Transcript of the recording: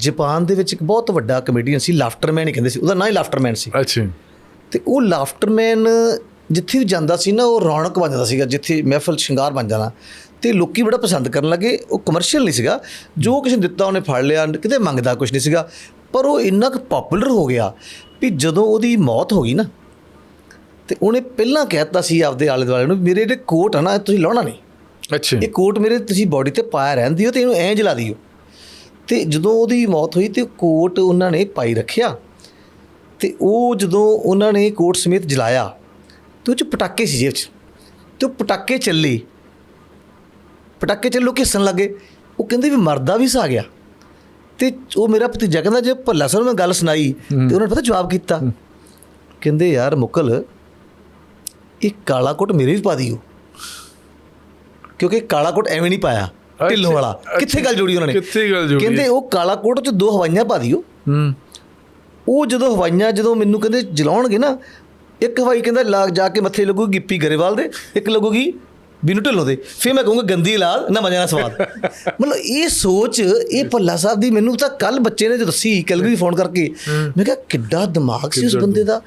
Japan ਦੇ ਵਿੱਚ ਇੱਕ ਬਹੁਤ ਵੱਡਾ ਕਮੇਡੀਅਨ ਸੀ ਲਾਫਟਰਮੈਨ ਹੀ ਕਹਿੰਦੇ ਸੀ ਉਹਦਾ ਨਾਂ ਹੀ ਲਾਫਟਰਮੈਨ ਸੀ। ਅੱਛਾ। ਤੇ ਉਹ ਲਾਫਟਰਮੈਨ ਜਿੱਥੇ ਵੀ ਜਾਂਦਾ ਸੀ ਨਾ ਉਹ ਰੌਣਕ ਬਣ ਜਾਂਦਾ ਸੀਗਾ ਜਿੱਥੇ ਮਹਿਫਲ ਸ਼ਿੰਗਾਰ ਬਣ ਜਾਣਾ। ਤੇ ਲੋਕੀ ਬੜਾ ਪਸੰਦ ਕਰਨ ਲੱਗੇ ਉਹ ਕਮਰਸ਼ੀਅਲ ਨਹੀਂ ਸੀਗਾ। ਜੋ ਕਿਸੇ ਨੇ ਦਿੱਤਾ ਉਹਨੇ ਫੜ ਲਿਆ ਕਿਤੇ ਮੰਗਦਾ ਕੁਝ ਨਹੀਂ ਸੀਗਾ। ਪਰ ਉਹ ਇੰਨਾ ਕੁ ਪਪੂਲਰ ਹੋ ਗਿਆ ਵੀ ਜਦੋਂ ਉਹਦੀ ਮੌਤ ਹੋ ਗਈ ਨਾ ਤੇ ਉਹਨੇ ਪਹਿਲਾਂ ਕਹਿਤਾ ਸੀ ਆਪਦੇ ਆਲੇ ਦੁਆਲੇ ਨੂੰ ਮੇਰੇ ਜਿਹੜੇ ਕੋਟ ਆ ਨਾ ਤੁਸੀਂ ਲਾਉਣਾ ਨਹੀਂ। ਅੱਛਾ। ਇਹ ਕੋਟ ਮੇਰੇ ਤੁਸੀਂ ਬਾਡੀ ਤੇ ਪਾਇਆ ਰਹਿੰਦੀ ਹੋ ਤੇ ਇਹਨੂੰ ਐਂ ਜਲਾ ਦਿਓ। ਤੇ ਜਦੋਂ ਉਹਦੀ ਮੌਤ ਹੋਈ ਤੇ ਕੋਟ ਉਹਨਾਂ ਨੇ ਪਾਈ ਰੱਖਿਆ ਤੇ ਉਹ ਜਦੋਂ ਉਹਨਾਂ ਨੇ ਕੋਟ ਸਮੇਤ ਜਲਾਇਆ ਤੇ ਉਹ ਚ ਪਟਾਕੇ ਸੀ ਜੇਬ ਚ ਤੇ ਉਹ ਪਟਾਕੇ ਚੱਲੇ। ਪਟਾਕੇ ਚੱਲੇ ਲੋਕੀ ਹੱਸਣ ਲੱਗੇ ਉਹ ਕਹਿੰਦੇ ਵੀ ਮਰਦਾ ਵੀ ਸਾ ਗਿਆ। ਤੇ ਉਹ ਮੇਰਾ ਭਤੀਜਾ ਕਹਿੰਦਾ ਜੇ ਭੱਲਾ ਨੂੰ ਮੈਂ ਗੱਲ ਸੁਣਾਈ ਤੇ ਉਹਨਾਂ ਨੇ ਪਤਾ ਜਵਾਬ ਕੀਤਾ। ਕਹਿੰਦੇ ਯਾਰ ਮੁਕਲ ਇਹ ਕਾਲਾ ਕੋਟ ਮੇਰੇ ਵੀ ਪਾ ਦਿਓ। ਕਿਉਂਕਿ ਕਾਲਾ ਕੋਟ ਐਵੇਂ ਨਹੀਂ ਪਾਇਆ। ਢਿੱਲੋਂ ਵਾਲਾ। ਕਿੱਥੇ ਗੱਲ ਜੋੜੀ ਉਹਨਾਂ ਨੇ? ਕਿੱਥੇ ਗੱਲ ਜੋੜੀ? ਕਹਿੰਦੇ ਉਹ ਕਾਲਾ ਕੋਟ ਚ ਦੋ ਹਵਾਈਆਂ ਪਾ ਦਿਓ। ਹੂੰ। ਉਹ ਜਦੋਂ ਹਵਾਈਆਂ ਜਦੋਂ ਮੈਨੂੰ ਕਹਿੰਦੇ ਜਲਾਉਣਗੇ ਨਾ ਇੱਕ ਹਵਾਈ ਕਹਿੰਦਾ ਲਾ ਜਾ ਕੇ ਮੱਥੇ ਲੱਗੂਗੀ ਗਿੱਪੀ ਗਰੇਵਾਲ ਦੇ ਇੱਕ ਲੱਗੂਗੀ ਬਿਨੂ ਢਿੱਲੋਂ ਦੇ। ਫਿਰ ਮੈਂ ਕਹੂੰਗਾ ਗੰਦੀ ਲਾਲ ਨਾ ਮਜ਼ਾ ਨਾ ਸਵਾਦ। ਮਤਲਬ ਇਹ ਸੋਚ ਇਹ ਭੱਲਾ ਸਾਹਿਬ ਦੀ ਮੈਨੂੰ ਤਾਂ ਕੱਲ ਬੱਚੇ ਨੇ ਜੋ ਦੱਸੀ ਕੈਲਗਰੀ ਫੋਨ ਕਰਕੇ ਮੈਂ ਕਿਹਾ ਕਿੱਡਾ ਦਿਮਾਗ ਸੀ ਉਸ ਬੰਦੇ ਦਾ।